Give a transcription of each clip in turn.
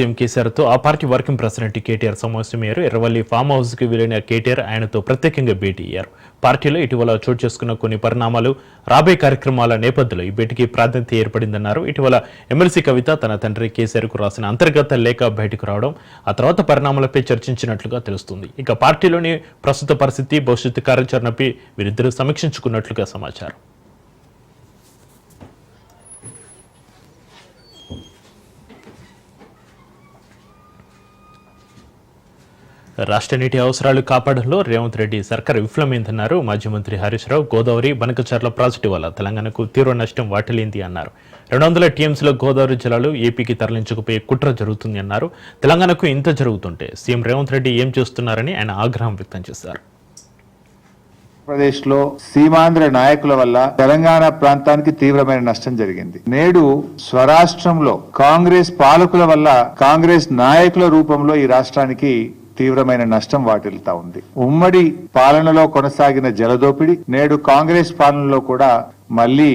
CM కేసీఆర్తో ఆ party working president KTR సమావేశమయ్యారు ఎర్రవల్లి ఫామ్ హౌస్కి వెళ్ళిన కేటీఆర్ ఆయనతో ప్రత్యేకంగా భేటీ అయ్యారు. పార్టీలో ఇటీవల చోటు చేసుకున్న కొన్ని పరిణామాలు రాబోయే కార్యక్రమాల నేపథ్యంలో ఈ భేటీకి ప్రాధాన్యత ఏర్పడిందన్నారు. ఇటీవల ఎమ్మెల్సీ కవిత తన తండ్రి కేసీఆర్కు రాసిన అంతర్గత లేఖ బయటకు రావడం ఆ తర్వాత పరిణామాలపై చర్చించినట్లుగా తెలుస్తుంది. ఇక పార్టీలోని ప్రస్తుత పరిస్థితి భవిష్యత్తు కార్యాచరణపై వీరిద్దరూ సమీక్షించుకున్నట్లుగా సమాచారం. రాష్ట్ర నీటి అవసరాలు కాపాడంలో రేవంత్ రెడ్డి సర్కార్ విఫలమైందన్నారు. మాజీ మంత్రి హరీష్ రావు గోదావరి బనకచర్ల ప్రాజెక్టు వల్ల తెలంగాణకు తీవ్ర నష్టం వాటిల్లింది అన్నారు. రెండు వందల టీఎంసీలో గోదావరి జలాలు ఏపీకి తరలించకపోయే కుట్ర జరుగుతుంది అన్నారు. తెలంగాణకు ఇంత జరుగుతుంటే సీఎం రేవంత్ రెడ్డి ఏం చేస్తున్నారని ఆయన ఆగ్రహం వ్యక్తం చేశారు. ఆంధ్రప్రదేశ్లో సీమాంధ్ర నాయకుల వల్ల తెలంగాణ ప్రాంతానికి తీవ్రమైన నష్టం జరిగింది. నేడు స్వరాష్ట్రంలో కాంగ్రెస్ పాలకుల వల్ల కాంగ్రెస్ నాయకుల రూపంలో ఈ రాష్ట్రానికి తీవ్రమైన నష్టం వాటిల్తా ఉంది. ఉమ్మడి పాలనలో కొనసాగిన జలదోపిడి నేడు కాంగ్రెస్ పాలనలో కూడా మళ్ళీ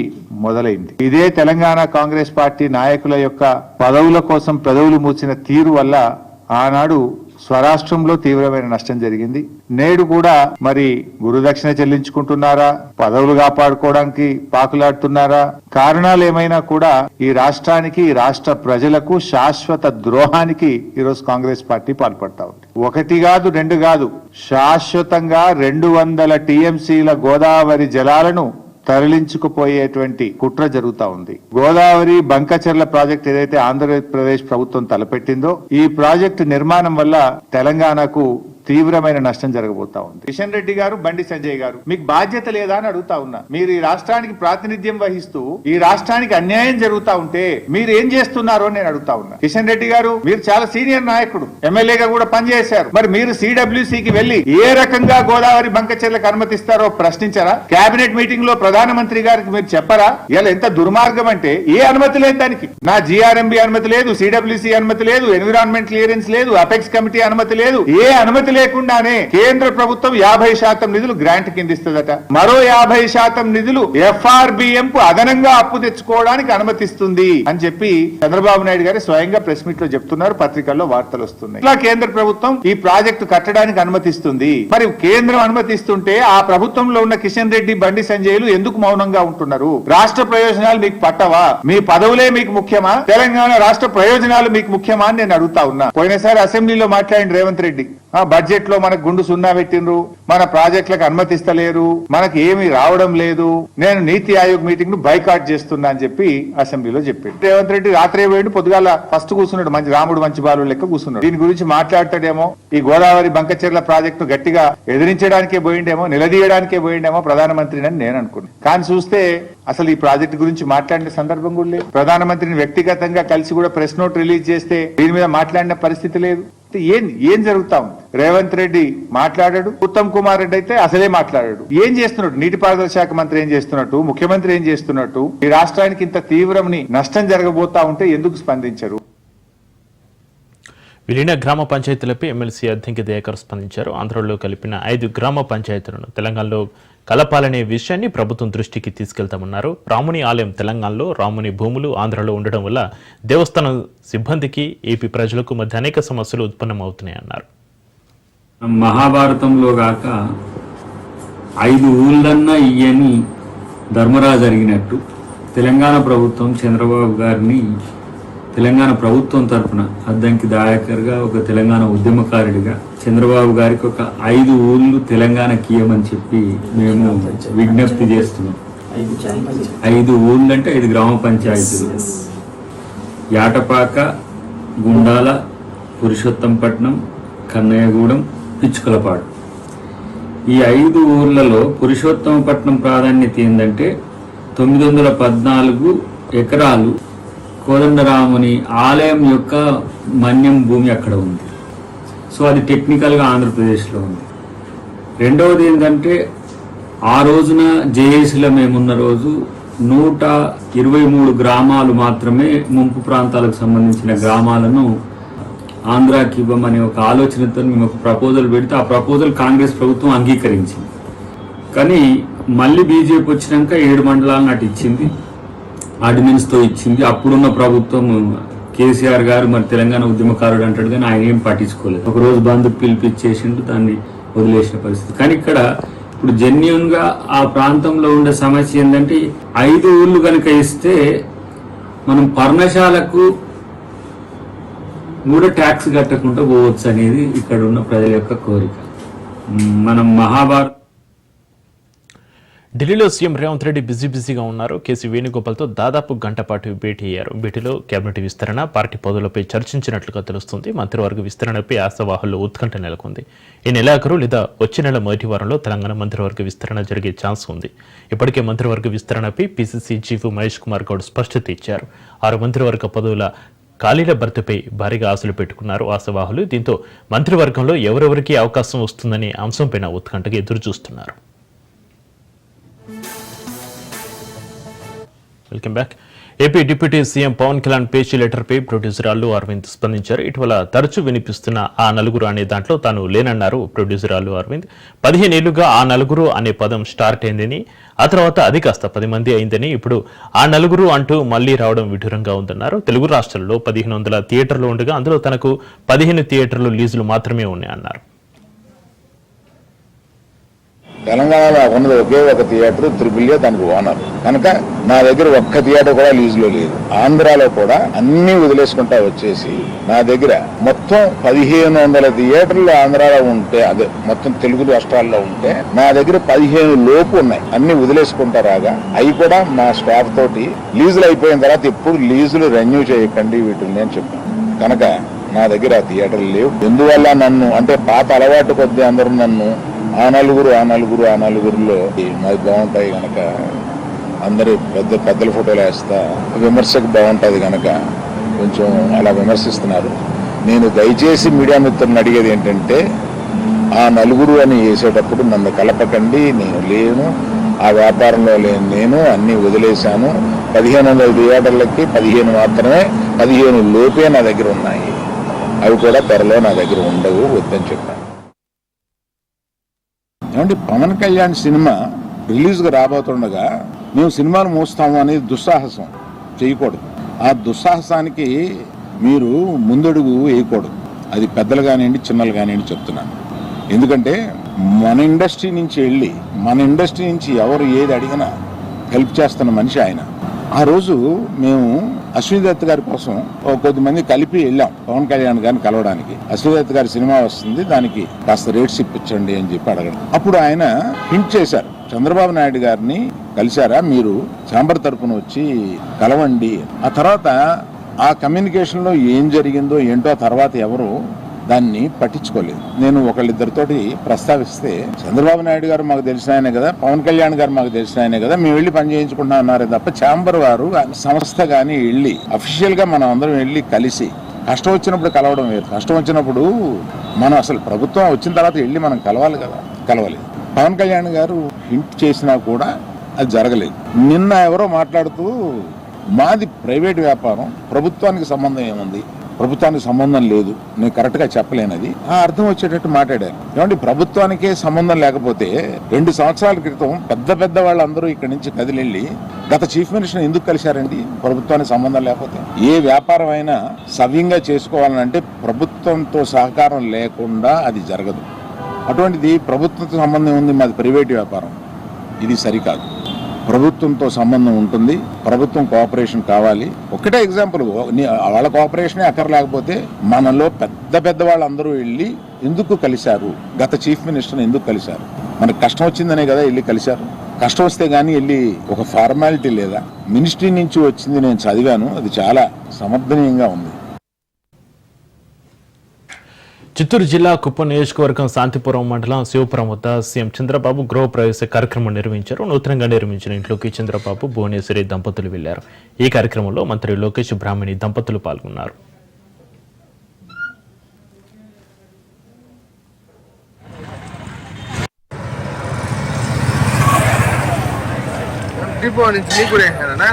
మొదలైంది. ఇదే తెలంగాణ కాంగ్రెస్ పార్టీ నాయకుల యొక్క పదవుల కోసం పెదవులు మూసిన తీరు వల్ల ఆనాడు స్వరాష్ట్రంలో తీవ్రమైన నష్టం జరిగింది. నేడు కూడా మరి గురుదక్షిణ చెల్లించుకుంటున్నారా? పదవులు కాపాడుకోవడానికి పాకులాడుతున్నారా? కారణాలు ఏమైనా కూడా ఈ రాష్ట్రానికి రాష్ట్ర ప్రజలకు శాశ్వత ద్రోహానికి ఈరోజు కాంగ్రెస్ పార్టీ పాల్పడతా ఉంది. ఒకటి కాదు రెండు కాదు. శాశ్వతంగా రెండు వందల టీఎంసీల గోదావరి జలాలను తరలించుకుపోయేటువంటి కుట్ర జరుగుతా ఉంది. గోదావరి బంకచెర్ల ప్రాజెక్ట్ ఏదైతే ఆంధ్రప్రదేశ్ ప్రభుత్వం తలపెట్టిందో ఈ ప్రాజెక్టు నిర్మాణం వల్ల తెలంగాణకు తీవ్రమైన నష్టం జరగబోతా ఉంది. కిషన్ రెడ్డి గారు బండి సంజయ్ గారు మీకు బాధ్యత లేదా అని అడుగుతా ఉన్నా. మీరు ఈ రాష్ట్రానికి ప్రాతినిధ్యం వహిస్తూ ఈ రాష్ట్రానికి అన్యాయం జరుగుతా ఉంటే మీరు ఏం చేస్తున్నారో నేను అడుగుతా ఉన్నా. కిషన్ రెడ్డి గారు మీరు చాలా సీనియర్ నాయకుడు. ఎమ్మెల్యేగా కూడా పనిచేశారు. మరి మీరు సిడబ్ల్యూసీకి వెళ్ళి ఏ రకంగా గోదావరి బంకచెర్లకు అనుమతిస్తారో ప్రశ్నించారా? కేబినెట్ మీటింగ్లో ప్రధానమంత్రి గారికి మీరు చెప్పరా? ఇలా ఎంత దుర్మార్గం అంటే ఏ అనుమతి లేదు దానికి. నా జిఆర్ఎంబి అనుమతి లేదు సిడబ్ల్యూసీ అనుమతి లేదు ఎన్విరాన్మెంట్ క్లియరెన్స్ లేదు అపెక్స్ కమిటీ అనుమతి లేదు ఏ అనుమతి లేకుండానే కేంద్ర ప్రభుత్వం యాభై శాతం నిధులు గ్రాంట్ కింద ఇస్తుందట మరో యాభై శాతం నిధులు ఎఫ్ఆర్బిఎం కు అదనంగా అప్పు తెచ్చుకోవడానికి అనుమతిస్తుంది అని చెప్పి చంద్రబాబు నాయుడు గారు స్వయంగా ప్రెస్ మీట్లో చెప్తున్నారు పత్రికల్లో వార్తలు వస్తున్నాయి. ఇట్లా కేంద్ర ప్రభుత్వం ఈ ప్రాజెక్టు కట్టడానికి అనుమతిస్తుంది. మరి కేంద్రం అనుమతిస్తుంటే ఆ ప్రభుత్వంలో ఉన్న కిషన్ రెడ్డి బండి సంజయ్లు ఎందుకు మౌనంగా ఉంటున్నారు? రాష్ట్ర ప్రయోజనాలు మీకు పట్టవా? మీ పదవులే మీకు ముఖ్యమా? తెలంగాణ రాష్ట్ర ప్రయోజనాలు మీకు ముఖ్యమా అని నేను అడుగుతా ఉన్నా. పోయినసారి అసెంబ్లీలో మాట్లాడిన రేవంత్ రెడ్డి బడ్జెట్లో మనకు గుండు సున్నా పెట్టిండ్రు మన ప్రాజెక్టులకు అనుమతిస్తలేరు మనకి ఏమి రావడం లేదు నేను నీతి ఆయోగ్ మీటింగ్ను బైకాట్ చేస్తున్నా అని చెప్పి అసెంబ్లీలో చెప్పాడు. రేవంత్ రెడ్డి రాత్రే పోయిండు పొద్దుగాల ఫస్ట్ కూర్చున్నాడు మంచి రాముడు మంచి బాలు లెక్క కూర్చున్నాడు. దీని గురించి మాట్లాడతాడేమో ఈ గోదావరి బంకచెర్ల ప్రాజెక్టు గట్టిగా ఎదిరించడానికే పోయిండేమో నిలదీయడానికే పోయిండేమో ప్రధానమంత్రిని అని నేను అనుకున్నాను కానీ చూస్తే అసలు ఈ ప్రాజెక్ట్ గురించి మాట్లాడిన సందర్భం కూడా లేదు. ప్రధానమంత్రిని వ్యక్తిగతంగా కలిసి కూడా ప్రెస్ నోట్ రిలీజ్ చేస్తే దీని మీద మాట్లాడిన పరిస్థితి లేదు. అంటే ఏం ఏం జరుగుతా ఉంది? రేవంత్ రెడ్డి మాట్లాడాడు ఉత్తమ్ కుమార్ రెడ్డి అయితే అసలే మాట్లాడాడు. ఏం చేస్తున్నాడు? నీటిపారుదల శాఖ మంత్రి ఏం చేస్తున్నట్టు ముఖ్యమంత్రి ఏం చేస్తున్నట్టు? ఈ రాష్ట్రానికి ఇంత తీవ్రమని నష్టం జరగబోతా ఉంటే ఎందుకు స్పందించరు? విలీన గ్రామ పంచాయతీలపై ఎమ్మెల్సీ అద్దంకి దయాకర్ స్పందించారు. ఆంధ్రలో కలిపిన ఐదు గ్రామ పంచాయతీలను తెలంగాణలో కలపాలనే విషయాన్ని ప్రభుత్వం దృష్టికి తీసుకెళ్తామన్నారు. రాముని ఆలయం తెలంగాణలో రాముని భూములు ఆంధ్రలో ఉండడం వల్ల దేవస్థానం సిబ్బందికి ఏపీ ప్రజలకు మధ్య అనేక సమస్యలు ఉత్పన్నమవుతున్నాయన్నారు మహాభారతంలో గాక ఐదు ఊళ్ళన్నా ఇయ్యని ధర్మరాజు జరిగినట్టు తెలంగాణ ప్రభుత్వం చంద్రబాబు గారిని తెలంగాణ ప్రభుత్వం తరఫున అద్దంకి దాయకర్గా ఒక తెలంగాణ ఉద్యమకారుడిగా చంద్రబాబు గారికి ఒక ఐదు ఊళ్ళు తెలంగాణకి ఇయ్యమని చెప్పి మేము విజ్ఞప్తి చేస్తున్నాం. ఐదు ఊళ్ళు అంటే ఐదు గ్రామ పంచాయతీలు. యాటపాక గుండాల పురుషోత్తంపట్నం కన్నయ్యగూడెం పిచ్చుకలపాడు. ఈ ఐదు ఊర్లలో పురుషోత్తమపట్నం ప్రాధాన్యత ఏంటంటే తొమ్మిది వందల పద్నాలుగు ఎకరాలు కోదండరాముని ఆలయం యొక్క మన్యం భూమి అక్కడ ఉంది. సో అది టెక్నికల్గా ఆంధ్రప్రదేశ్లో ఉంది. రెండవది ఏంటంటే ఆ రోజున జేఏసీలో మేమున్న రోజు నూట ఇరవై మూడు గ్రామాలు మాత్రమే ముంపు ప్రాంతాలకు సంబంధించిన గ్రామాలను ఆంధ్రాకి ఇవ్వమనే ఒక ఆలోచనతో మేము ఒక ప్రపోజల్ పెడితే ఆ ప్రపోజల్ కాంగ్రెస్ ప్రభుత్వం అంగీకరించింది. కానీ మళ్ళీ బీజేపీ వచ్చినాక ఏడు మండలాలను అటు ఇచ్చింది. ఆర్డినెన్స్తో ఇచ్చింది. అప్పుడున్న ప్రభుత్వం కేసీఆర్ గారు మరి తెలంగాణ ఉద్యమకారుడు అంటాడు కానీ ఆయన ఏం పట్టించుకోలేదు. ఒక రోజు బంధు పిలిపించేసిండు దాన్ని వదిలేసిన పరిస్థితి. కానీ ఇక్కడ ఇప్పుడు జెన్యున్గా ఆ ప్రాంతంలో ఉండే సమస్య ఏంటంటే ఐదు ఊళ్ళు కనుక ఇస్తే మనం పర్ణశాలకు కూడా ట్యాక్స్ కట్టకుండా పోవచ్చు అనేది ఇక్కడ ఉన్న ప్రజల యొక్క కోరిక. మనం మహాభారత ఢిల్లీలో సీఎం రేవంత్ రెడ్డి బిజీ బిజీగా ఉన్నారు. కేసీ వేణుగోపాల్తో దాదాపు గంట పాటు భేటీ అయ్యారు. భేటీలో కేబినెట్ విస్తరణ పార్టీ పదవులపై చర్చించినట్లుగా తెలుస్తుంది. మంత్రివర్గ విస్తరణపై ఆశావాహుల్లో ఉత్కంఠ నెలకొంది. ఈ నెలాఖరు లేదా వచ్చే నెల మొదటి వారంలో తెలంగాణ మంత్రివర్గ విస్తరణ జరిగే ఛాన్స్ ఉంది. ఇప్పటికే మంత్రివర్గ విస్తరణపై పీసీసీ చీఫ్ మహేష్ కుమార్ గౌడ్ స్పష్టత ఇచ్చారు. ఆరు మంత్రివర్గ పదవుల ఖాళీల భర్తపై భారీగా ఆశలు పెట్టుకున్నారు ఆశావాహులు. దీంతో మంత్రివర్గంలో ఎవరెవరికి అవకాశం వస్తుందనే అంశంపైన ఉత్కంఠగా ఎదురు చూస్తున్నారు welcome back. AP deputy CM Pawan Kalyan పేచీ లెటర్పై ప్రొడ్యూసర్ అల్లు అరవింద్ స్పందించారు. ఇటీవల తరచూ వినిపిస్తున్న ఆ నలుగురు అనే దాంట్లో తాను లేనన్నారు ప్రొడ్యూసర్ అల్లు అరవింద్. పదిహేను ఏళ్ళుగా ఆ నలుగురు అనే పదం స్టార్ట్ అయిందని ఆ తర్వాత అది కాస్త పది మంది అయిందని ఇప్పుడు ఆ నలుగురు అంటూ మళ్ళీ రావడం విడ్డూరంగా ఉందన్నారు. తెలుగు రాష్ట్రాల్లో పదిహేను వందల థియేటర్లు ఉండగా అందులో తనకు పదిహేను థియేటర్లు లీజులు మాత్రమే ఉన్నాయన్నారు. తెలంగాణలో ఉన్నది ఒకే ఒక థియేటర్ త్రిబుల్యే దానికి ఓనర్. కనుక నా దగ్గర ఒక్క థియేటర్ కూడా లీజ్లో లేదు. ఆంధ్రాలో కూడా అన్ని వదిలేసుకుంటా వచ్చేసి నా దగ్గర మొత్తం పదిహేను వందల థియేటర్లు ఆంధ్రాలో ఉంటే అదే మొత్తం తెలుగు రాష్ట్రాల్లో ఉంటే నా దగ్గర పదిహేను లోపు ఉన్నాయి. అన్ని వదిలేసుకుంటా రాగా అవి కూడా మా స్టాఫ్ తోటి లీజులు అయిపోయిన తర్వాత ఎప్పుడు లీజులు రెన్యూ చేయకండి వీటిని అని చెప్పాను. కనుక నా దగ్గర ఆ థియేటర్లు లేవు. ఎందువల్ల నన్ను అంటే పాత అలవాటు కొద్దీ అందరూ నన్ను ఆ నలుగురు ఆ నలుగురు ఆ నలుగురులో మాది బాగుంటాయి కనుక అందరూ పెద్ద పెద్దల ఫోటోలు వేస్తా. విమర్శకు బాగుంటుంది కనుక కొంచెం అలా విమర్శిస్తున్నారు. నేను దయచేసి మీడియా మిత్రులను అడిగేది ఏంటంటే ఆ నలుగురు అని వేసేటప్పుడు నన్ను కలపకండి నేను లేను. ఆ వ్యాపారంలో లేని నేను అన్నీ వదిలేశాను. పదిహేను వందల థియేటర్లకి పదిహేను మాత్రమే పదిహేను లోపే నా దగ్గర ఉన్నాయి. అవి కూడా త్వరలో నా దగ్గర ఉండవు వద్దని చెప్పాను. ఏమంటే పవన్ కళ్యాణ్ సినిమా రిలీజ్గా రాబోతుండగా మేము సినిమాలు మూస్తాము అనేది దుస్సాహసం. చేయకూడదు. ఆ దుస్సాహసానికి మీరు ముందడుగు వేయకూడదు. అది పెద్దలు కానివ్వండి చిన్నలు కానివ్వండి చెప్తున్నాను. ఎందుకంటే మన ఇండస్ట్రీ నుంచి వెళ్ళి మన ఇండస్ట్రీ నుంచి ఎవరు ఏది అడిగినా హెల్ప్ చేస్తున్న మనిషి ఆయన. ఆ రోజు మేము అశ్వినిదత్ గారి కోసం ఓ కొద్ది మంది కలిపి వెళ్ళాం. పవన్ కళ్యాణ్ గారిని కలవడానికి. అశ్వినిదత్ గారి సినిమా వస్తుంది దానికి కాస్త రేట్స్ ఇప్పించండి అని చెప్పి అడగడం. అప్పుడు ఆయన హింట్ చేశారు. చంద్రబాబు నాయుడు గారిని కలిశారా మీరు? చాంబర్ తరపున వచ్చి కలవండి. ఆ తర్వాత ఆ కమ్యూనికేషన్లో ఏం జరిగిందో ఏంటో తర్వాత ఎవరు దాన్ని పట్టించుకోలేదు. నేను ఒకళ్ళిద్దరితోటి ప్రస్తావిస్తే చంద్రబాబు నాయుడు గారు మాకు తెలిసిన ఆయనే కదా పవన్ కళ్యాణ్ గారు మాకు తెలిసిన ఆయనే కదా మేము వెళ్ళి పని చేయించుకుంటున్నాం అన్నారే తప్ప ఛాంబర్ వారు సంస్థ కానీ వెళ్ళి అఫీషియల్గా మనం అందరం వెళ్ళి కలిసి కష్టం వచ్చినప్పుడు కలవడం వేరు. కష్టం వచ్చినప్పుడు మనం అసలు ప్రభుత్వం వచ్చిన తర్వాత వెళ్ళి మనం కలవాలి కదా. కలవలేదు. పవన్ కళ్యాణ్ గారు హింట్ చేసినా కూడా అది జరగలేదు. నిన్న ఎవరో మాట్లాడుతూ మాది ప్రైవేట్ వ్యాపారం ప్రభుత్వానికి సంబంధం ఏముంది? ప్రభుత్వానికి సంబంధం లేదు. నేను కరెక్ట్గా చెప్పలేనది ఆ అర్థం వచ్చేటట్టు మాట్లాడాను ఏమంటే ప్రభుత్వానికే సంబంధం లేకపోతే రెండు సంవత్సరాల క్రితం పెద్ద పెద్ద వాళ్ళందరూ ఇక్కడి నుంచి కదిలెళ్ళి గత చీఫ్ మినిస్టర్ ఎందుకు కలిశారండి? ప్రభుత్వానికి సంబంధం లేకపోతే. ఏ వ్యాపారం అయినా సవ్యంగా చేసుకోవాలంటే ప్రభుత్వంతో సహకారం లేకుండా అది జరగదు. అటువంటిది ప్రభుత్వంతో సంబంధం ఉంది మాది ప్రైవేట్ వ్యాపారం. ఇది సరికాదు. ప్రభుత్వంతో సంబంధం ఉంటుంది. ప్రభుత్వం కోఆపరేషన్ కావాలి. ఒకటే ఎగ్జాంపుల్ నీ- వాళ్ళ కోఆపరేషనే అక్కర్లేకపోతే మనలో పెద్ద పెద్ద వాళ్ళందరూ వెళ్ళి ఎందుకు కలిశారు? గత చీఫ్ మినిస్టర్ని ఎందుకు కలిశారు? మనకు కష్టం వచ్చిందనే కదా వెళ్ళి కలిశారు. కష్టం వస్తే కానీ వెళ్ళి ఒక ఫార్మాలిటీ లేదా మినిస్ట్రీ నుంచి వచ్చింది నేను చదివాను. అది చాలా సమర్థనీయంగా ఉంది. చిత్తూరు జిల్లా కుప్పం నియోజకవర్గం శాంతిపురం మండలం శివపురం వద్ద సీఎం చంద్రబాబు గృహప్రవేశ కార్యక్రమం నిర్వహించారు. నూతనంగా నిర్మించిన ఇంట్లోకి చంద్రబాబు భువనేశ్వరి దంపతులు వెళ్ళారు ఈ కార్యక్రమంలో మంత్రి లోకేష్ బ్రాహ్మణి దంపతులు పాల్గొన్నారు. నుంచి నీకు కూడా వేసానా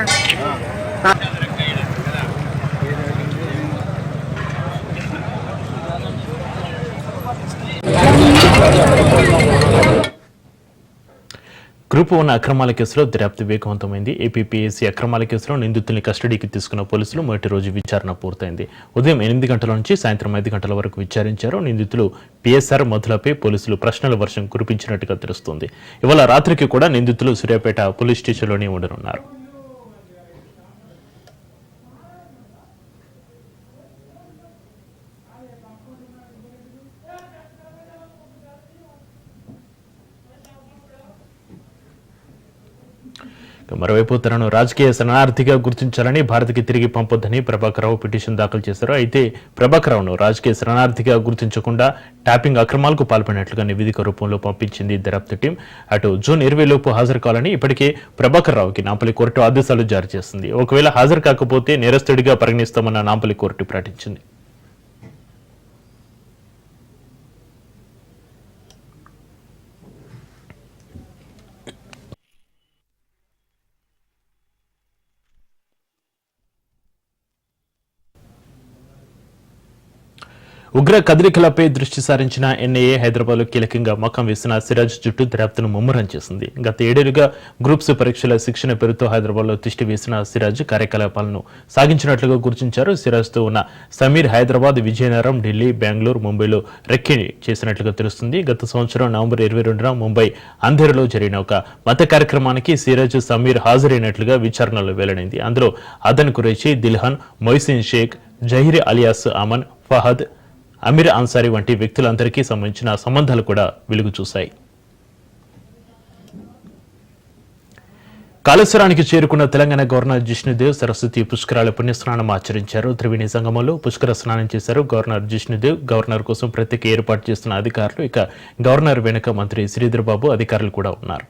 గ్రూప్ వన్ అక్రమాల కేసులో దర్యాప్తు వేగవంతమైంది. ఏపీపీఎస్సీ అక్రమాల కేసులో నిందితుల్ని కస్టడీకి తీసుకున్న పోలీసులు మొదటి రోజు విచారణ పూర్తయింది. ఉదయం ఎనిమిది గంటల నుంచి సాయంత్రం ఐదు గంటల వరకు విచారించారు. నిందితులు పిఎస్ఆర్ మధులపై పోలీసులు ప్రశ్నల వర్షం కురిపించినట్టుగా తెలుస్తోంది. ఇవాళ రాత్రికి కూడా నిందితులు సూర్యాపేట పోలీస్ స్టేషన్లోనే ఉండనున్నారు. మరోవైపు తనను రాజకీయ శరణార్థిగా గుర్తించాలని భారత్కి తిరిగి పంపొద్దని ప్రభాకరావు పిటిషన్ దాఖలు చేశారు. అయితే ప్రభాకరరావును రాజకీయ శరణార్థిగా గుర్తించకుండా ట్యాపింగ్ అక్రమాలకు పాల్పడినట్లుగా నివేదిక రూపంలో పంపించింది దర్యాప్తు టీం. అటు జూన్ ఇరవై లోపు హాజరు కావాలని ఇప్పటికే ప్రభాకరరావుకి నాంపల్లి కోర్టు ఆదేశాలు జారీ చేసింది. ఒకవేళ హాజరు కాకపోతే నేరస్తుడిగా పరిగణిస్తామన్న నాంపల్లి కోర్టు ప్రకటించింది. ఉగ్ర కదలికలపై దృష్టి సారించిన ఎన్ఐఏ హైదరాబాద్లో కీలకంగా మకం వేసిన సిరాజ్ జుట్టు దర్యాప్తును ముమ్మరం చేసింది. గత ఏడేళ్ళుగా గ్రూప్స్ పరీక్షల శిక్షణ పేరుతో హైదరాబాద్లో తిష్టి వేసిన సిరాజ్ కార్యకలాపాలను సాగించినట్లుగా గుర్తించారు. సిరాజ్తో ఉన్న సమీర్ హైదరాబాద్ విజయనగరం ఢిల్లీ బెంగళూరు ముంబైలో రెక్కిణి చేసినట్లుగా తెలుస్తుంది. గత సంవత్సరం నవంబర్ ఇరవై రెండున ముంబై అంధేరులో జరిగిన ఒక మత కార్యక్రమానికి సిరాజ్ సమీర్ హాజరైనట్లుగా విచారణలో వెల్లడైంది. అందులో అదన్ కురేషి దిల్హన్ మొయిసిన్ షేక్ జహీర్ అలియాస్ అమన్ ఫహద్ అమీర్ అన్సారీ వంటి వ్యక్తులందరికీ సంబంధించిన సంబంధాలు కూడా వెలుగు చూశాయి. కాళేశ్వరానికి చేరుకున్న తెలంగాణ గవర్నర్ జిష్ణుదేవ్ సరస్వతి పుష్కరాల పుణ్యస్నానం ఆచరించారు. త్రివేణి సంగమంలో పుష్కర స్నానం చేశారు. గవర్నర్ జిష్ణుదేవ్ గవర్నర్ కోసం ప్రత్యేక ఏర్పాటు చేస్తున్న అధికారులు ఇక గవర్నర్ వెనుక మంత్రి శ్రీధర్బాబు అధికారులు కూడా ఉన్నారు.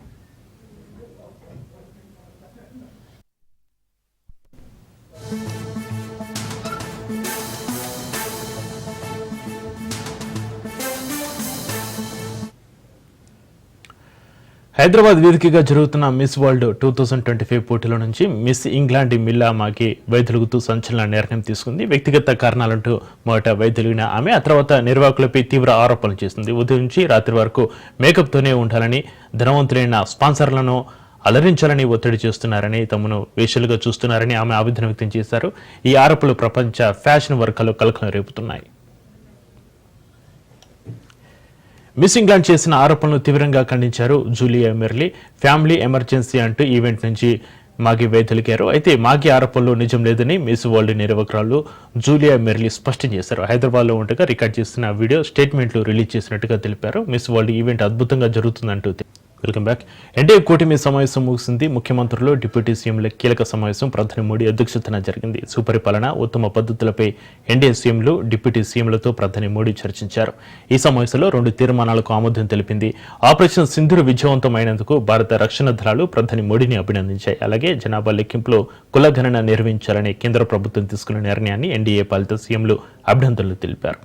హైదరాబాద్ వేదికగా జరుగుతున్న Miss World two thousand twenty five పోటీల నుంచి మిస్ ఇంగ్లాండ్ మిల్లా మాకి వైదొలుగుతూ సంచలన నిర్ణయం తీసుకుంది. వ్యక్తిగత కారణాలంటూ మొదట వైదొలిగిన ఆమె ఆ తర్వాత నిర్వాహకులపై తీవ్ర ఆరోపణలు చేసింది. ఉదయం నుంచి రాత్రి వరకు మేకప్తోనే ఉండాలని ధనవంతులైన స్పాన్సర్లను అలరించాలని ఒత్తిడి చేస్తున్నారని తమను వేషలుగా చూస్తున్నారని ఆమె ఆవేదన వ్యక్తం చేశారు. ఈ ఆరోపణలు ప్రపంచ ఫ్యాషన్ వర్గాలు కలకలం రేపుతున్నాయి. మిస్సింగ్ ఇంగ్లాండ్ చేసిన ఆరోపణలు తీవ్రంగా ఖండించారు జూలియా మెర్లీ. ఫ్యామిలీ ఎమర్జెన్సీ అంటూ ఈవెంట్ నుంచి మాగి వైదొలిగారు అయితే మాగి ఆరోపణలు నిజం లేదని మిస్ వరల్డ్ నిర్వాహకురాలు జూలియా మెర్లీ స్పష్టం చేశారు. హైదరాబాద్లో ఉండగా రికార్డ్ చేసిన వీడియో స్టేట్మెంట్లు రిలీజ్ చేసినట్టుగా తెలిపారు. మిస్ వరల్డ్ ఈవెంట్ అద్భుతంగా జరుగుతుందంటూ వెల్కమ్ బ్యాక్. ఎన్డీఏ కూటమి సమావేశం ముగిసింది. ముఖ్యమంత్రులు డిప్యూటీ సీఎంల కీలక సమావేశం ప్రధాని మోడీ అధ్యక్షతన జరిగింది. సుపరిపాలన ఉత్తమ పద్ధతులపై ఎన్డీఏ సీఎంలు డిప్యూటీ సీఎంలతో ప్రధాని మోడీ చర్చించారు. ఈ సమావేశంలో రెండు తీర్మానాలకు ఆమోదం తెలిపింది. ఆపరేషన్ సింధురు విజయవంతమైనందుకు భారత రక్షణ దళాలు ప్రధాని మోడీని అభినందించాయి. అలాగే జనాభా లెక్కింపులో కులగణన నిర్వహించాలని కేంద్ర ప్రభుత్వం తీసుకున్న నిర్ణయాన్ని ఎన్డీఏ పాలిత సీఎంలు అభినందనలు తెలిపారు.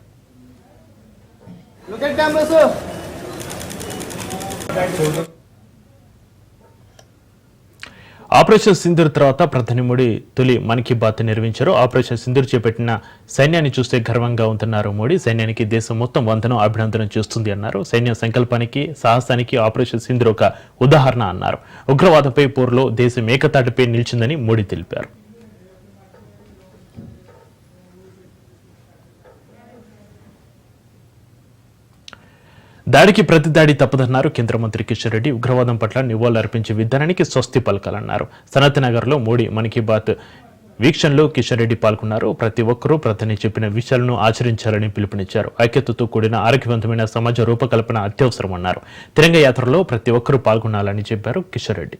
ఆపరేషన్ సింధూర్ తర్వాత ప్రధాని మోడీ తొలి మన్ కీ బాత్ నిర్వహించారు. ఆపరేషన్ సింధూర్ చేపట్టిన సైన్యాన్ని చూస్తే గర్వంగా ఉంటున్నారు మోడీ. సైన్యానికి దేశం మొత్తం వందనం అభినందనం చేస్తుంది అన్నారు. సైన్య సంకల్పానికి సాహసానికి ఆపరేషన్ సింధూర్ ఒక ఉదాహరణ అన్నారు. ఉగ్రవాదంపై పోరులో దేశం ఏకతాటిపై నిలిచిందని మోడీ తెలిపారు. దాడికి ప్రతి దాడి తప్పదన్నారు కేంద్ర మంత్రి కిషన్ రెడ్డి. ఉగ్రవాదం పట్ల నివాళులర్పించే విధానానికి స్వస్తి పలకాలన్నారు. సనత్ నగర్లో మోడీ మన్ కీ బాత్ వీక్షణలో కిషన్ రెడ్డి పాల్గొన్నారు. ప్రతి ఒక్కరూ ప్రతిని చెప్పిన విషయాలను ఆచరించాలని పిలుపునిచ్చారు. ఐక్యతతో కూడిన ఆరోగ్యవంతమైన సమాజ రూపకల్పన అత్యవసరమన్నారు. తిరంగ యాత్రలో ప్రతి ఒక్కరూ పాల్గొనాలని చెప్పారు కిషన్ రెడ్డి.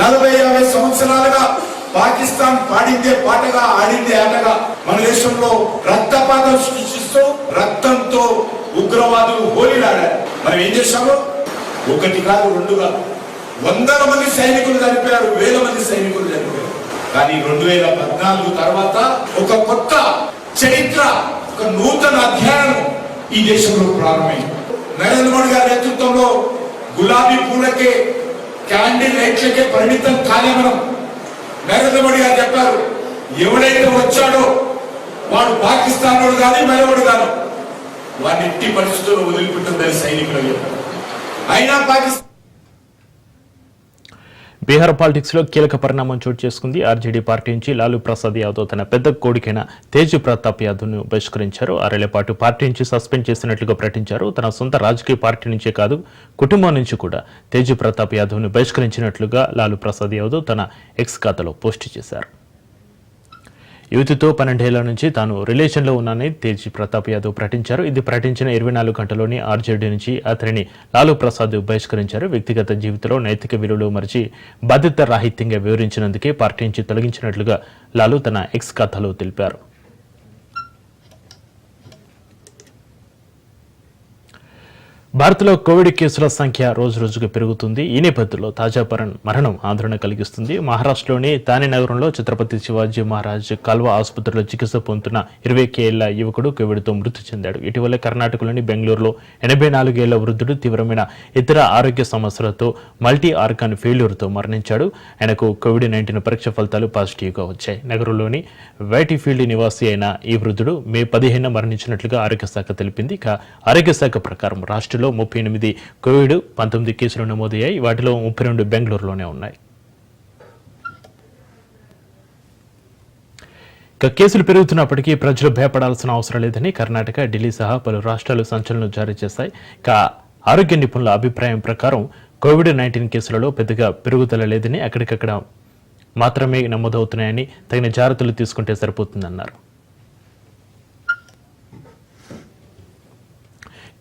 నలభై యాభై సంవత్సరాలుగా పాకిస్తాన్ పాడిందే పాటగా ఆడిందే ఆటగా మన దేశంలో రక్తపాతం సృష్టిస్తూ రక్తంతో ఉగ్రవాదులు హోలీలాడారు మనం ఏం చేశాము? ఒకటి కాదు రెండు కాదు వందల మంది సైనికులు చనిపోయారు వేల మంది సైనికులు చనిపోయారు. కానీ రెండు వేల పద్నాలుగు తర్వాత ఒక కొత్త చరిత్ర ఒక నూతన అధ్యాయం ఈ దేశంలో ప్రారంభమైంది. నరేంద్ర మోడీ గారి నేతృత్వంలో గులాబీ పూలకే క్యాండిల్ లైట్లకే పరిమితం కాలే మనం నరేంద్ర మోడీ గారు చెప్పారు ఎవడైతే వచ్చాడో వాడు పాకిస్తాన్ వాడు కానీ మరొకడు కాదు వాడిని ఎట్టి పరిస్థితుల్లో వదిలిపెట్టుందని సైనికులు చెప్పారు అయినా పాకిస్తాన్ బీహార్ పాలిటిక్స్లో కీలక పరిణామం చోటు చేసుకుంది. ఆర్జేడీ పార్టీ నుంచి లాలూ ప్రసాద్ యాదవ్ తన పెద్ద కోడికైన తేజ్ ప్రతాప్ యాదవ్ను బహిష్కరించారు. ఆరేళ్ళ పాటు పార్టీ నుంచి సస్పెండ్ చేసినట్లుగా ప్రకటించారు. తన సొంత రాజకీయ పార్టీ నుంచే కాదు కుటుంబం నుంచి కూడా తేజ్ ప్రతాప్ యాదవ్ను బహిష్కరించినట్లుగా లాలూ ప్రసాద్ యాదవ్ తన ఎక్స్ ఖాతాలో పోస్ట్ చేశారు. యువతితో పన్నెండేళ్ళ నుంచి తాను రిలేషన్లో ఉన్నానని తేజ్ ప్రతాప్ యాదవ్ ప్రకటించారు. ఇది ప్రకటించిన ఇరవై నాలుగు గంటల్లోనే ఆర్జేడీ నుంచి అతనిని లాలూ ప్రసాద్ బహిష్కరించారు. వ్యక్తిగత జీవితంలో నైతిక విలువలు మరిచి బాధ్యత రాహిత్యంగా వివరించినందుకే పార్టీ నుంచి తొలగించినట్లుగా లాలూ తన ఎక్స్ ఖాతాలో తెలిపారు. భారత్లో కోవిడ్ కేసుల సంఖ్య రోజు రోజుగా పెరుగుతుంది. ఈ నేపథ్యంలో తాజా మరణం ఆందోళన కలిగిస్తుంది. మహారాష్ట్రలోని తానే నగరంలో ఛత్రపతి శివాజీ మహారాజ్ కల్వ ఆసుపత్రిలో చికిత్స పొందుతున్న ఇరవై ఏళ్ళ యువకుడు కోవిడ్తో మృతి చెందాడు. ఇటీవల కర్ణాటకలోని బెంగళూరులో ఎనభై నాలుగేళ్ళ వృద్ధుడు తీవ్రమైన ఇతర ఆరోగ్య సమస్యలతో మల్టీ ఆర్గాన్ ఫెయిల్యూర్తో మరణించాడు. ఆయనకు కోవిడ్ నైన్టీన్ పరీక్ష ఫలితాలు పాజిటివ్గా వచ్చాయి. నగరంలోని వైటిఫీల్డ్ నివాసి అయిన ఈ వృద్ధుడు మే పదిహేను మరణించినట్లుగా ఆరోగ్య శాఖ తెలిపింది. ఇక ఆరోగ్య శాఖ ప్రకారం రాష్ట్రంలో ముప్పై ఎనిమిది కోవిడ్ పంతొమ్మిది కేసులు నమోదయ్యాయి. వాటిలో ముప్పై రెండు బెంగళూరులోనే ఉన్నాయి. ఇక కేసులు పెరుగుతున్నప్పటికీ ప్రజలు భయపడాల్సిన అవసరం లేదని కర్ణాటక ఢిల్లీ సహా పలు రాష్ట్రాలు సంచలనం జారీ చేశాయి. ఇక ఆరోగ్య నిపుణుల అభిప్రాయం ప్రకారం కోవిడ్ నైన్టీన్ కేసులలో పెద్దగా పెరుగుదల లేదని అక్కడికక్కడ మాత్రమే నమోదవుతున్నాయని తగిన జాగ్రత్తలు తీసుకుంటే సరిపోతుందన్నారు.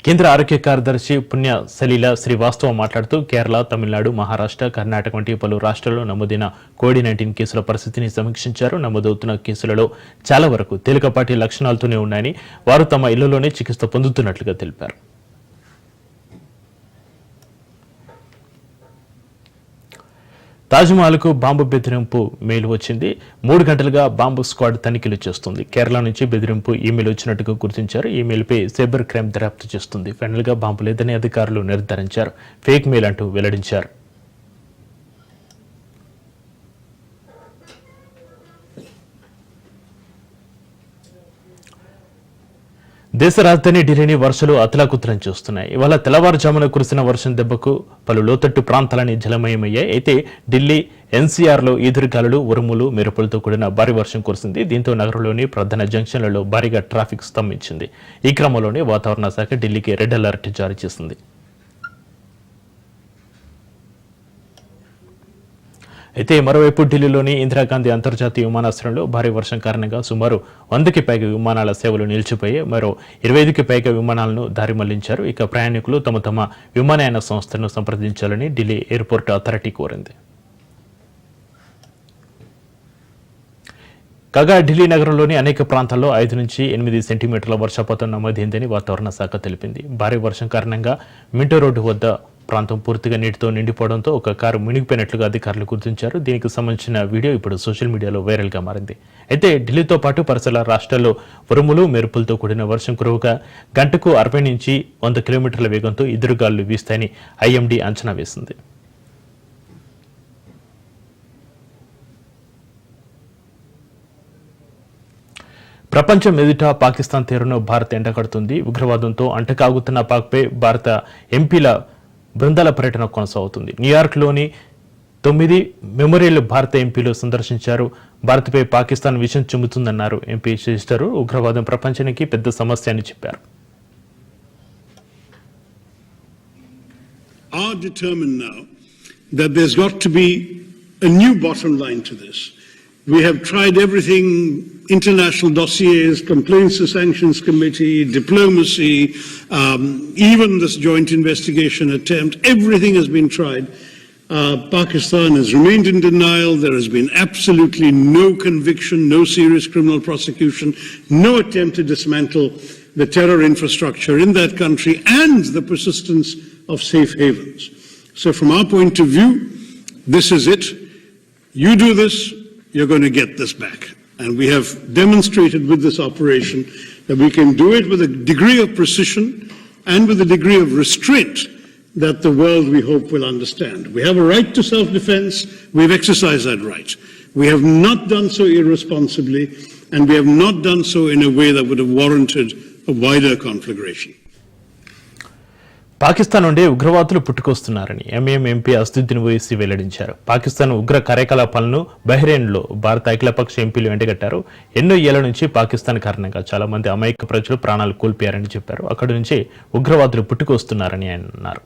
కేంద్ర ఆరోగ్య కార్యదర్శి పుణ్య సలీల శ్రీవాస్తవ మాట్లాడుతూ కేరళ తమిళనాడు మహారాష్ట్ర కర్ణాటక వంటి పలు రాష్ట్రాల్లో నమోదైన కోవిడ్ నైన్టీన్ కేసుల పరిస్థితిని సమీక్షించారు. నమోదవుతున్న కేసులలో చాలా వరకు తేలికపాటి లక్షణాలతోనే ఉన్నాయని వారు తమ ఇళ్ళలోనే చికిత్స పొందుతున్నట్లుగా తెలిపారు. తాజ్మహల్కు బాంబు బెదిరింపు మెయిల్ వచ్చింది. మూడు గంటలుగా బాంబు స్క్వాడ్ తనిఖీలు చేస్తుంది. కేరళ నుంచి బెదిరింపు ఈమెయిల్ వచ్చినట్టుగా గుర్తించారు. ఈమెయిల్పై సైబర్ క్రైమ్ దర్యాప్తు చేస్తుంది. ఫైనల్గా బాంబు లేదని అధికారులు నిర్ధారించారు. ఫేక్ మెయిల్ అంటూ వెల్లడించారు. దేశ రాజధాని ఢిల్లీని వర్షాలు అతలాకుతలం చేస్తున్నాయి. ఇవాళ తెల్లవారుజామున కురిసిన వర్షం దెబ్బకు పలు లోతట్టు ప్రాంతాలని జలమయమయ్యాయి. అయితే ఢిల్లీ ఎన్సీఆర్లో ఈదురుగాలులు ఉరుములు మెరుపులతో కూడిన భారీ వర్షం కురిసింది. దీంతో నగరంలోని ప్రధాన జంక్షన్లలో భారీగా ట్రాఫిక్ స్తంభించింది. ఈ క్రమంలోనే వాతావరణ శాఖ ఢిల్లీకి రెడ్ అలర్ట్ జారీ చేసింది. అయితే మరోవైపు ఢిల్లీలోని ఇందిరాగాంధీ అంతర్జాతీయ విమానాశ్రయంలో భారీ వర్షం కారణంగా సుమారు వందకి పైగా విమానాల సేవలు నిలిచిపోయి మరో ఇరవై ఐదుకి పైగా విమానాలను దారి మళ్ళించారు. ఇక ప్రయాణికులు తమ తమ విమానయాన సంస్థను సంప్రదించాలని ఢిల్లీ ఎయిర్పోర్ట్ అథారిటీ కోరింది. కాగా ఢిల్లీ నగరంలోని అనేక ప్రాంతాల్లో ఐదు నుంచి ఎనిమిది సెంటీమీటర్ల వర్షపాతం నమోదైందని వాతావరణ శాఖ తెలిపింది. భారీ వర్షం కారణంగా మింటో రోడ్డు వద్ద ప్రాంతం పూర్తిగా నీటితో నిండిపోవడంతో ఒక కారు మునిగిపోయినట్లుగా అధికారులు గుర్తించారు. దీనికి సంబంధించిన వీడియో ఇప్పుడు సోషల్ మీడియాలో వైరల్గా మారింది. అయితే ఢిల్లీతో పాటు పరిసర రాష్ట్రాల్లో ఉరుములు మెరుపులతో కూడిన వర్షం కురువుగా గంటకు అరవై నుంచి వంద కిలోమీటర్ల వేగంతో ఎదురుగాలు వీస్తాయని ఐఎండీ అంచనా వేసింది. ప్రపంచం ఎదుట పాకిస్తాన్ తీరును భారత్ ఎండగడుతుంది. ఉగ్రవాదంతో అంటకాగుతున్న పాక్పై భారత ఎంపీల బృందాల పర్యటన కొనసాగుతుంది. న్యూయార్క్లోని తొమ్మిది మెమోరియల్ భారత ఎంపీలు సందర్శించారు. భారత్పై పాకిస్తాన్ విషయం చెబుతుందన్నారు ఎంపీ శశిధరు ఉగ్రవాదం ప్రపంచానికి పెద్ద సమస్య అని చెప్పారు. Are determined now that there's got to be a new bottom line to this. We have tried everything international dossiers, complaints to sanctions committee, diplomacy, um, even this joint investigation attempt, everything has been tried. Uh, Pakistan has remained in denial. There has been absolutely no conviction, no serious criminal prosecution, no attempt to dismantle the terror infrastructure in that country, and the persistence of safe havens. So, from our point of view, this is it. You do this, you're going to get this back. And we have demonstrated with this operation that we can do it with a degree of precision and with a degree of restraint that the world, we hope, will understand. We have a right to self-defense. We've exercised that right. We have not done so irresponsibly, and we have not done so in a way that would have warranted a wider conflagration. Pakistan నుండి ఉగ్రవాదులు పుట్టుకొస్తున్నారని MIM MP Asaduddin Owaisi వెల్లడించారు. పాకిస్తాన్ ఉగ్ర కార్యకలాపాలను బహ్రెయిన్లో భారత అఖిలపక్ష ఎంపీలు వెంటగట్టారు. ఎన్నో ఏళ్ళ నుంచి పాకిస్తాన్ కారణంగా చాలా మంది అమాయక ప్రజలు ప్రాణాలు కోల్పోయారని చెప్పారు. అక్కడి నుంచి ఉగ్రవాదులు పుట్టుకొస్తున్నారని ఆయన అన్నారు.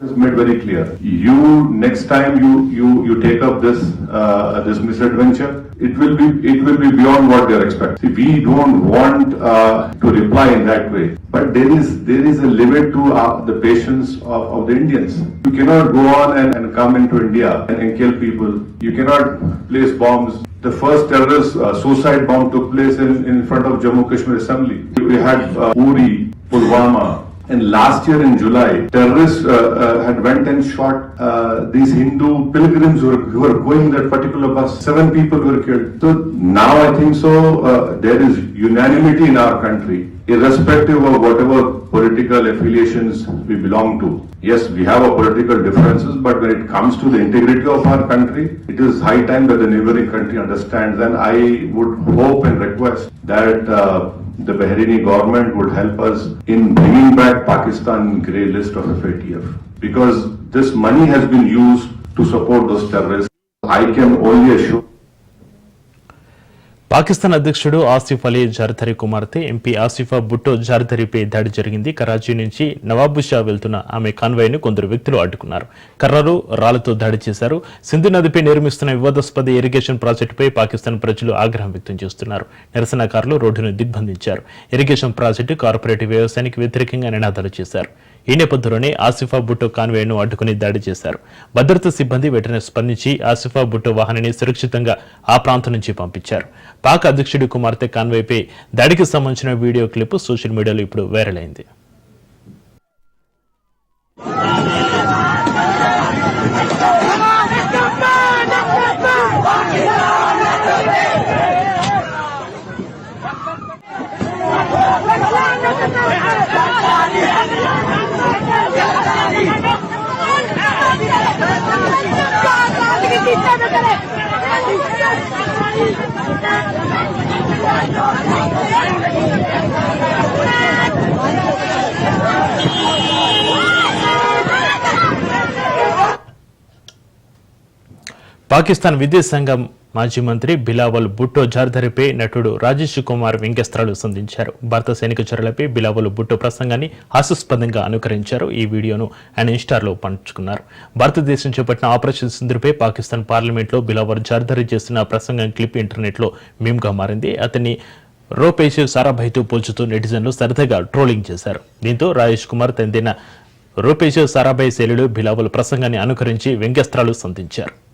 Is made very clear. You, next time you, you, you take up this, uh, this misadventure, it will be, it will be beyond what they are expecting. We don't want, uh, to reply in that way. But there is, there is a limit to, uh, the patience of, of the Indians. You cannot go on and, and come into India and, and kill people. You cannot place bombs. The first terrorist uh, suicide bomb took place in, in front of Jammu Kashmir Assembly. We had uh, Uri, Pulwama, and last year in July, terrorists uh, uh, had went and shot uh, these Hindu pilgrims who were, who were going that particular bus. Seven people were killed. So now I think so uh, there is unanimity in our country, irrespective of whatever political affiliations we belong to. Yes, we have our political differences, but when it comes to the integrity of our country, it is high time that the neighboring country understands. And I would hope and request that uh, the Bahraini government would help us in bringing back Pakistan grey list of FATF. Because this money has been used to support those terrorists. I can only assure Pakistan అధ్యక్షుడు ఆసిఫ్ అలీ జర్దరి కుమార్తె MP Asifa బుట్టో జర్దరిపై దాడి జరిగింది. కరాచీ నుంచి నవాబుషా వెళ్తున్న ఆమె కాన్వాయ్ను కొందరు వ్యక్తులు అడ్డుకున్నారు కర్రలు రాళ్ళతో దాడి చేశారు. సింధు నదిపై నిర్మిస్తున్న వివాదాస్పద ఇరిగేషన్ ప్రాజెక్టుపై పాకిస్తాన్ ప్రజలు ఆగ్రహం వ్యక్తం చేస్తున్నారు. నిరసనకారులు రోడ్డును దిగ్బంధించారు. ఇరిగేషన్ ప్రాజెక్టు కార్పొరేటివ్ వ్యవసాయానికి వ్యతిరేకంగా నినాదాలు చేశారు. ఈ నేపథ్యంలోనే ఆసిఫా బుట్టో కాన్వేను అడ్డుకుని దాడి చేశారు. భద్రతా సిబ్బంది వెంటనే స్పందించి ఆసిఫా బుట్టో వాహనాన్ని సురక్షితంగా ఆ ప్రాంతం నుంచి పంపించారు. పాక్ అధ్యక్షుడి కుమార్తె కాన్వేపై దాడికి సంబంధించిన వీడియో క్లిప్ సోషల్ మీడియాలో ఇప్పుడు వైరల్ అయింది. Thank you. పాకిస్తాన్ విదేశాంగ మాజీ మంత్రి బిలావల్ బుట్టో జార్దరిపై నటుడు రాజేష్ కుమార్ వ్యంగ్యస్త్రాలు సంధించారు. భారత సైనిక చర్యలపై బిలావల్ బుట్టో ప్రసంగాన్ని హాస్యాస్పదంగా అనుకరించారు. ఈ వీడియోను ఆయన ఇన్స్టాలో పంచుకున్నారు. భారతదేశం చేపట్టిన ఆపరేషన్ సింధుపై పాకిస్తాన్ పార్లమెంట్లో బిలావల్ జార్దరి చేసిన ప్రసంగం క్లిప్ ఇంటర్నెట్లో మీమ్గా మారింది. అతన్ని రోపేష్ సారాభాయ్తో పోల్చుతూ నెటిజన్లు సరదాగా ట్రోలింగ్ చేశారు. దీంతో రాజేష్ కుమార్ తనదైన రూపేష్ సారాభాయ్ శైలిలో బిలావల్ ప్రసంగాన్ని అనుకరించి వ్యంగ్యస్త్రాలు సంధించారు.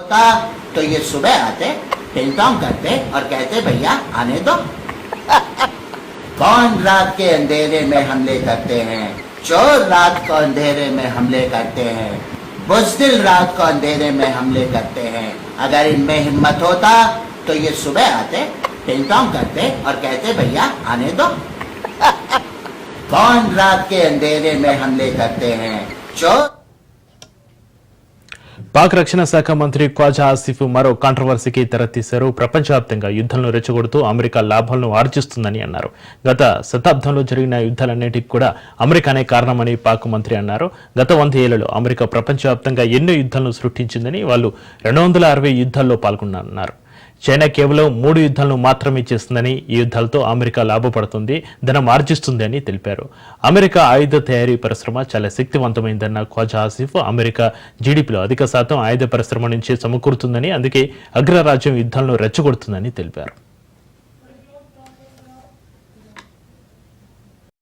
होता तो ये सुबह आते टिंग करते और कहते, भैया, आने दो। कौन रात के अंधेरे में हमले करते हैं? चोर रात को अंधेरे में हमले करते हैं। बुजदिल रात को अंधेरे में हमले करते हैं। अगर इनमें हिम्मत होता तो ये सुबह आते टिंग करते और कहते, भैया, आने दो। कौन रात के अंधेरे में हमले करते हैं? चोर పాక్ రక్షణ శాఖ మంత్రి ఖ్వాజా ఆసిఫ్ మరో కాంట్రవర్సీకి తెరతీశారు ప్రపంచవ్యాప్తంగా యుద్ధాలను రెచ్చగొడుతూ అమెరికా లాభాలను ఆర్జిస్తుందని అన్నారు. గత శతాబ్దంలో జరిగిన యుద్ధాలన్నిటికీ కూడా అమెరికానే కారణమని పాక్ మంత్రి అన్నారు. గత వంద ఏళ్ళలో అమెరికా ప్రపంచవ్యాప్తంగా ఎన్నో యుద్ధాలను సృష్టించిందని వాళ్ళు రెండు వందల అరవై యుద్ధాల్లో పాల్గొన్నారు. చైనా కేవలం మూడు యుద్ధాలను మాత్రమే చేస్తుందని ఈ యుద్ధాలతో అమెరికా లాభపడుతుంది ధనం ఆర్జిస్తుంది అని తెలిపారు. అమెరికా ఆయుధ తయారీ పరిశ్రమ చాలా శక్తివంతమైందన్న ఖ్వాజా ఆసిఫ్ అమెరికా జీడిపిలో అధిక శాతం ఆయుధ పరిశ్రమ నుంచి సమకూరుతుందని అందుకే అగ్రరాజ్యం యుద్ధాలను రెచ్చగొడుతుందని తెలిపారు.